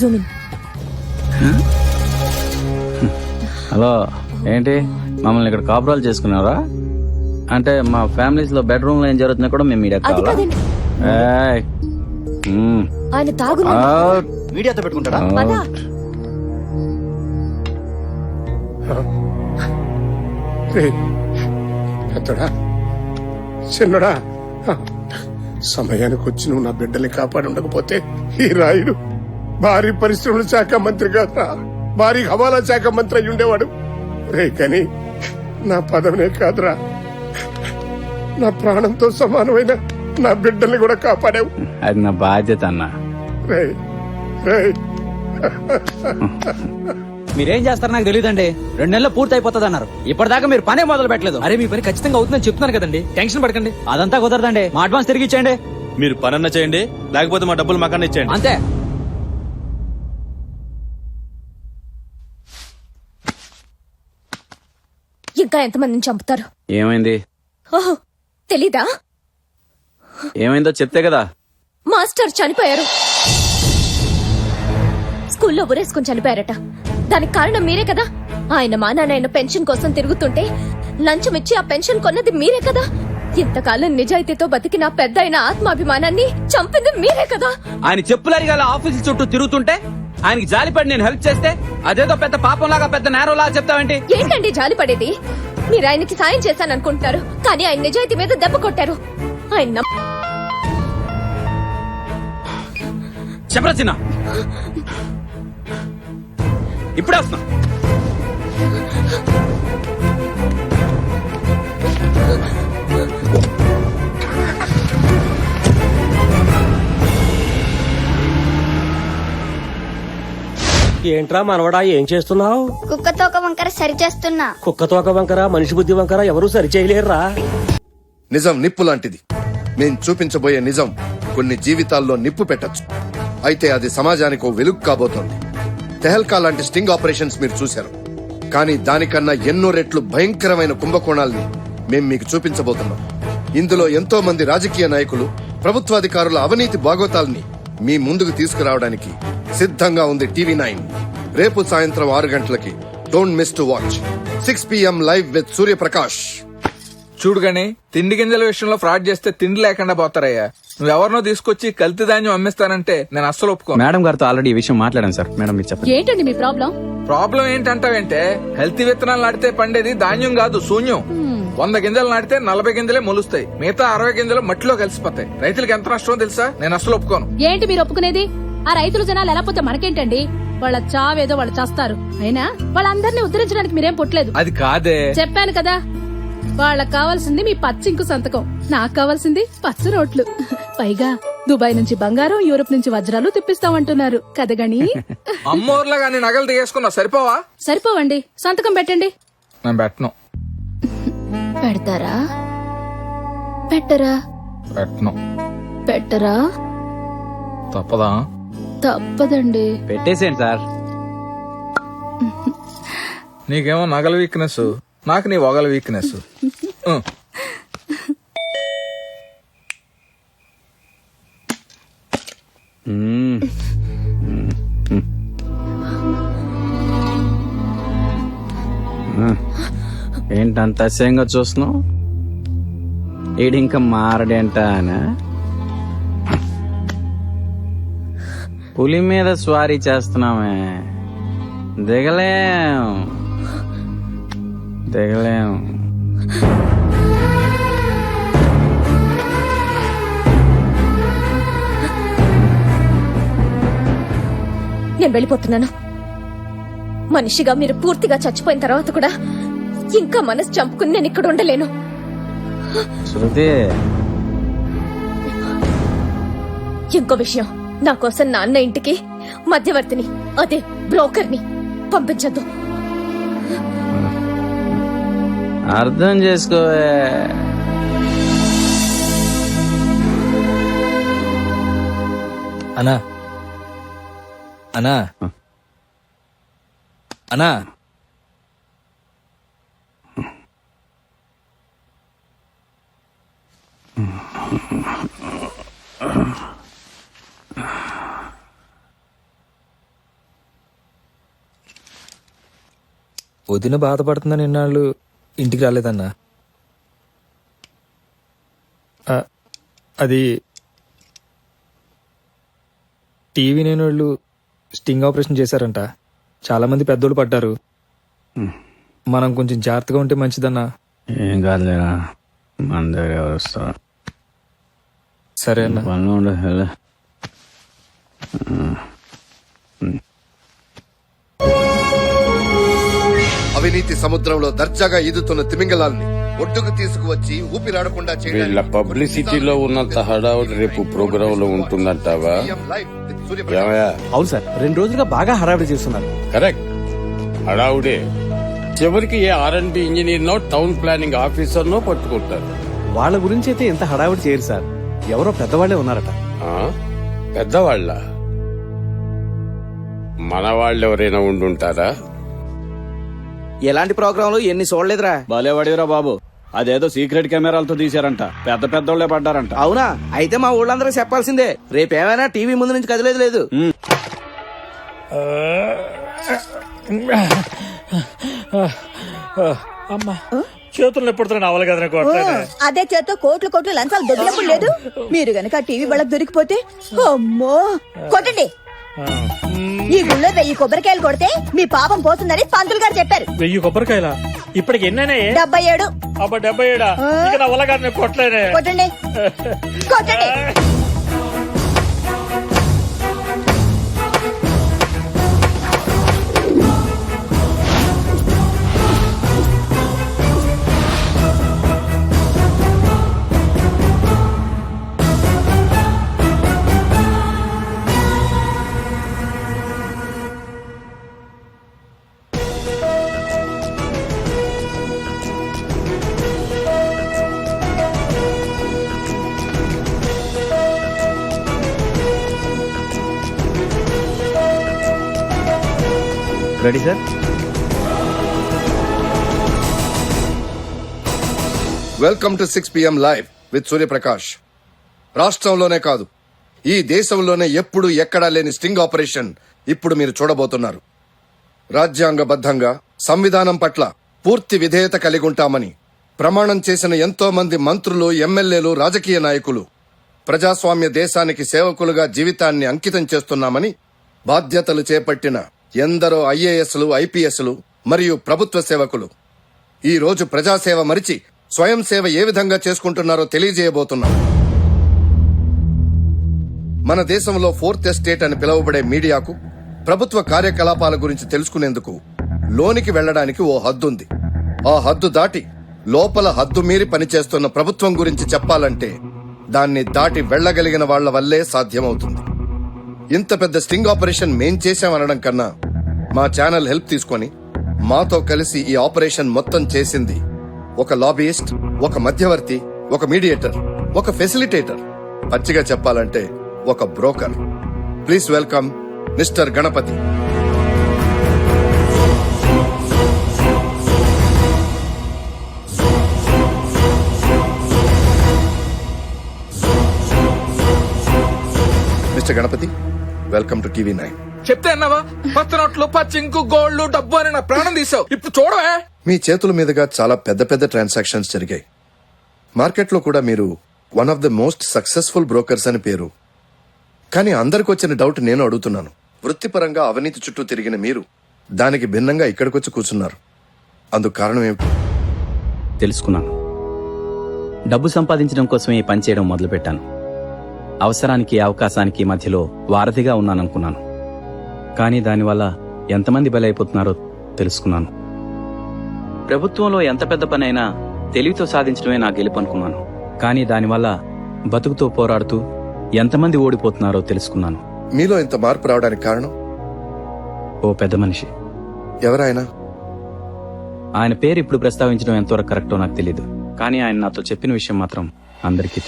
Zoom in hello ఏంటి మమ్మల్ని ఇక్కడ కాపురాలు చేసుకున్నారా అంటే మా ఫ్యామిలీస్లో బెడ్రూమ్లో ఏం జరుగుతున్నా కూడా మేము మీడియా అది కావాలా కాదండి ఏయ్. మ్మ్. ఆయన తాగు అవుట్. మీడియాతో పెట్టుకుంటాడా పద. అవుట్. రే పెద్దడా చిన్నడా సమయానికి వచ్చి నువ్వు నా బిడ్డల్ని కాపాడి ఉండకపోతే ఈ రాయుడు భారీ పరిశ్రమల శాఖ మంత్రి కాదురా భారీ హవాలా శాఖ మంత్రి అయి ఉండేవాడు. రే కానీ నా పదవినే కాదురా. నా ప్రాణంతో సమానమైన నా బిడ్డల్ని కూడా కాపాడావు. అది నా బాధ్యత అన్న. రే రే. మీరేం చేస్తారో నాకు తెలియదండి రెండు నెలలు పూర్తి అయిపోతుంది అన్నారు ఇప్పటిదాకా మీరు పనే మొదలు పెట్టలేదు. అరే మీ పని ఖచ్చితంగా అవుతుందని చెప్తున్నాను కదండి. టెన్షన్ పడకండి. అదంతా కుదరదండి. మా అడ్వాన్స్ తిరిగి ఇచ్చేయండి. మీరు పనన్న చేయండి. లేకపోతే మా డబ్బులు మాకన్నా ఇచ్చేయండి. అంతే. ఇంకా ఎంతమందిని చంపుతారు? ఏమైంది? ఓహో తెలీదా? ఏమైందో చెప్తే కదా. మాస్టర్ చనిపోయారు. స్కూల్లో ఉరేసుకుని చనిపోయారట. దానికి కారణం మీరే కదా. ఆయన మా నాన్న పెన్షన్ కోసం తిరుగుతుంటే లంచం ఇచ్చి ఆ పెన్షన్ కొన్నది మీరే కదా. ఇంతకాలం నిజాయితీతో బతికిన పెద్ద అయిన ఆత్మాభిమానాన్ని చంపింది మీరే కదా. ఆయన చెప్పులరి గల ఆఫీసు చుట్టూ తిరుగుతుంటే ఆయనకి జాలిపడి నేను హెల్ప్ చేస్తే అదేదో పెద్ద పాపంలాగా పెద్ద నేరంలాగా చెప్తావేంటి? ఏంటండి జాలి పడేది మీరు ఆయనకి సాయం చేశాననుకుంటున్నారు కానీ ఆయన నిజాయితీ మీద దెబ్బ కొట్టారు. ఆయన చెప్పరా చిన్న. ఇప్పుడే వస్తున్నా. ఏంట్రా మనవడా ఏం చేస్తున్నావు? కుక్కతో ఒక వంకర సరి చేస్తున్నా కుక్కతో ఒక వంకర మనిషి బుద్ధి వంకర ఎవరూ సరి చేయలేరురా నిజం నిప్పు లాంటిది. మేం చూపించబోయే నిజం కొన్ని జీవితాల్లో నిప్పు పెట్టచ్చు. అయితే అది సమాజానికి వెలుగు కాబోతోంది. తెహల్కా లాంటి స్టింగ్ ఆపరేషన్స్ మీరు చూశారు. కానీ దానికన్నా ఎన్నో రెట్లు భయంకరమైన కుంభకోణాల్ని మేం మీకు చూపించబోతున్నాం. ఇందులో ఎంతో మంది రాజకీయ నాయకులు ప్రభుత్వాధికారుల అవినీతి బాగోతాల్ని మీ ముందుకు తీసుకురావడానికి సిద్ధంగా ఉంది టీవీ నైన్. రేపు సాయంత్రం ఆరు గంటలకి. Don't miss to watch six PM live with Suryaprakash చూడు గాని తిండి గింజల విషయంలో ఫ్రాడ్ చేస్తే తిండి లేకుండా పోతారయ్యా. నువ్వెవరినో తీసుకొచ్చి కల్తీ ధాన్యం అమ్మిస్తానంటే నేను అస్సలు ఒప్పుకోను. మేడం గారితో ఆల్రెడీ ఈ విషయం మాట్లాడాను సార్. మేడం మీరు చెప్పండి. ఏంటండి మీ ప్రాబ్లం? ప్రాబ్లం ఏంటంటావంటే హెల్తీ విత్తనాలు నాటితే పండేది ధాన్యం కాదు శూన్యం. వంద గింజలు నాటితే నలభై గింజలే మొలుస్తాయి. మిగతా అరవై గింజలు మట్టిలో కలిసిపోతాయి. రైతులకు ఎంత నష్టం తెలుసా? నేను అస్సలు ఒప్పుకోను. ఏంటి మీరు ఒప్పుకునేది? ఆ రైతులు జనాలు ఎలా పోతే మనకేంటండి? వాళ్ళ చావేదో వాళ్ళు చేస్తారు. అయినా వాళ్ళందరినీ ఉద్ధరించడానికి మీరేం పుట్టలేదు. అది కాదే. చెప్పాను కదా. వాళ్ళకి కావాల్సింది మీ పచ్చింకు సంతకం. నాకు కావాల్సింది పచ్చ రోట్లు. పైగా దుబాయ్ నుంచి బంగారం యూరోప్ నుంచి వజ్రాలు తెప్పిస్తామంటున్నారు. కదగని అమ్మోర్లా గాని నగలు తీసేసుకున్నావు సరిపోవా? సరిపోవండి. సంతకం పెట్టండి. నేను పెట్టను. పెడతారా? పెట్టరా? పెట్టను. పెట్టరా? తప్పదా? తప్పదండి. పెట్టేసేయండి సార్. నీకేమో నగల వీక్నెస్ నాకు నీ వగల వీక్నెస్. ఏంటంత అసహ్యంగా చూస్తున్నావు? ఈడింకా మారడేంట అనా? పులి మీద స్వారీ చేస్తున్నామే. దిగలేం. దిగలేం. నేను వెళ్ళిపోతున్నాను. మనిషిగా మీరు పూర్తిగా చచ్చిపోయిన తర్వాత కూడా ఇంకా మనసు చంపుకుని నేను ఇక్కడ ఉండలేను. ఇంకో విషయం. నా కోసం నాన్న ఇంటికి మధ్యవర్తిని అదే బ్రోకర్ని పంపించద్దు. అర్థం చేసుకోవే. అనా అనా అనా వదిన బాధపడుతుందని ఇన్నాళ్ళు ఇంటికి రాలేదన్నా. ఆ, అది టీవీ లేని వాళ్ళు స్టింగ్ ఆపరేషన్ చేశారంట. చాలా మంది పెద్దోళ్ళు పడ్డారు. మనం కొంచెం జాగ్రత్తగా ఉంటే మంచిదన్నా. ఏం కాదులేరా మన దగ్గర ఎవరు వస్తారు? సరే అన్న. పనులు ఉండదు అవినీతి సముద్రంలో దర్జాగా ఈదుతున్న తిమింగలాల్ని ఒడ్డుకు తీసుకువచ్చి ఊపిరాడకుండా వీళ్ళ పబ్లిసిటీలో ఉన్నంత హడావుడి రేపు ప్రోగ్రామ్లో ఉంటుందంటావా? అవును సార్ రెండు రోజులుగా బాగా హడావిడి చేస్తున్నారు. కరెక్ట్. హడావుడే. చివరికి ఏ R and B engineer no town planning officer no పట్టుకుంటారు. వాళ్ళ గురించి అయితే ఎంత హడావిడి చేయరు సార్. ఎవరో పెద్దవాళ్ళే ఉన్నారట. ఆ? పెద్దవాళ్ళ? మన వాళ్ళు ఎవరైనా ఉండుంటారా? ఎలాంటి ప్రోగ్రాంలు? ఎన్ని చూడలేదురా. భలేవాడివిరా బాబు. అదేదో సీక్రెట్ కెమెరాలతో తీశారంట. పెద్ద పెద్దోళ్ళే పడ్డారంట. అవునా? అయితే మా ఊళ్ళందరూ చెప్పాల్సిందే. రేపేమైనా టీవీ ముందు నుంచి కదిలేదు లేదు. చేతులు ఎప్పుడుతున్నా అవ్వాలి కదా అదే చేత్తో కోట్లు కోట్లు లంచాలు దొరికినప్పుడు లేదు. మీరు గనక టీవీ వాళ్ళకి దొరికిపోతే అమ్మో! కొట్టండి. ఈ గుళ్ళో వెయ్యి కొబ్బరికాయలు కొడితే మీ పాపం పోతుందని పంతులు గారు చెప్పారు. వెయ్యి కొబ్బరికాయల? ఇప్పటికి ఎన్నైనా డెబ్బై ఏడు. అబ్బా డెబ్బై ఏడా? ఇక నా వల్ల కొట్టలేనే. కొట్టండి. కొట్టండి. Ready sir? Welcome to six PM live with Suryaprakash. రాష్ట్రంలోనే కాదు ఈ దేశంలోనే ఎప్పుడు ఎక్కడా లేని స్టింగ్ ఆపరేషన్ ఇప్పుడు మీరు చూడబోతున్నారు. రాజ్యాంగబద్ధంగా సంవిధానం పట్ల పూర్తి విధేయత కలిగి ఉంటామని ప్రమాణం చేసిన ఎంతో మంది మంత్రులు ఎమ్మెల్యేలు రాజకీయ నాయకులు ప్రజాస్వామ్య దేశానికి సేవకులుగా జీవితాన్ని అంకితం చేస్తున్నామని బాధ్యతలు చేపట్టిన ఎందరో ఐఏఎస్లు ఐపీఎస్లు మరియు ప్రభుత్వ సేవకులు. ఈ రోజు ప్రజాసేవ మరిచి స్వయం సేవ ఏ విధంగా చేసుకుంటున్నారో తెలియజేయబోతున్నాం. మన దేశంలో ఫోర్త్ ఎస్టేట్ అని పిలువబడే మీడియాకు ప్రభుత్వ కార్యకలాపాల గురించి తెలుసుకునేందుకు లోనికి వెళ్ళడానికి ఓ హద్దుంది. ఆ హద్దు దాటి లోపల హద్దు మీరి పనిచేస్తున్న ప్రభుత్వం గురించి చెప్పాలంటే దాన్ని దాటి వెళ్ళగలిగిన వాళ్ళ వల్లే సాధ్యమవుతుంది. ఇంత పెద్ద స్టింగ్ ఆపరేషన్ మేం చేశామనడం కన్నా మా ఛానల్ హెల్ప్ తీసుకొని మాతో కలిసి ఈ ఆపరేషన్ మొత్తం చేసింది. ఒక లాబీయిస్ట్ ఒక మధ్యవర్తి ఒక మీడియేటర్ ఒక ఫెసిలిటేటర్ పచ్చిగా చెప్పాలంటే ఒక broker please welcome mister Ganapathi mister Ganapathi welcome to TV nine చెప్తే అన్నావా? పచ్చ నోట్లు పచ్చింకు గోల్డ్ డబ్బు అని నా ప్రాణం తీసావు. ఇప్పుడు చూడవే. మీ చేతుల మీదుగా చాలా పెద్ద పెద్ద ట్రాన్సాక్షన్స్ జరిగాయి. మార్కెట్లో కూడా మీరు one of the most successful brokers అని పేరు. కానీ అందరికి వచ్చిన డౌట్ నేను అడుగుతున్నాను. వృత్తిపరంగా అవినీతి చుట్టూ తిరిగిన మీరు దానికి భిన్నంగా ఇక్కడికొచ్చి కూర్చున్నారు. అందుకు కారణం ఏమిటి? తెలుసుకున్నాను. డబ్బు సంపాదించడం కోసమే ఈ పని చేయడం మొదలుపెట్టాను. అవసరానికి అవకాశానికి మధ్యలో వారధిగా ఉన్నాననుకున్నాను. కానీ దానివల్ల ఎంతమంది బలైపోతున్నారో తెలుసుకున్నాను. ప్రభుత్వంలో ఎంత పెద్ద పనైనా తెలివితో సాధించడమే నా గెలుపు అనుకున్నాను. కానీ దానివల్ల బతుకుతో పోరాడుతూ ఎంతమంది ఓడిపోతున్నారో తెలుసుకున్నాను. మీలో ఇంత మార్పు రావడానికి కారణం? ఓ పెద్ద మనిషి. ఎవరాయన? ఆయన పేరు ఇప్పుడు ప్రస్తావించడం ఎంతవరకు కరెక్టో నాకు తెలియదు కానీ ఆయన నాతో చెప్పిన విషయం మాత్రం అందరికీ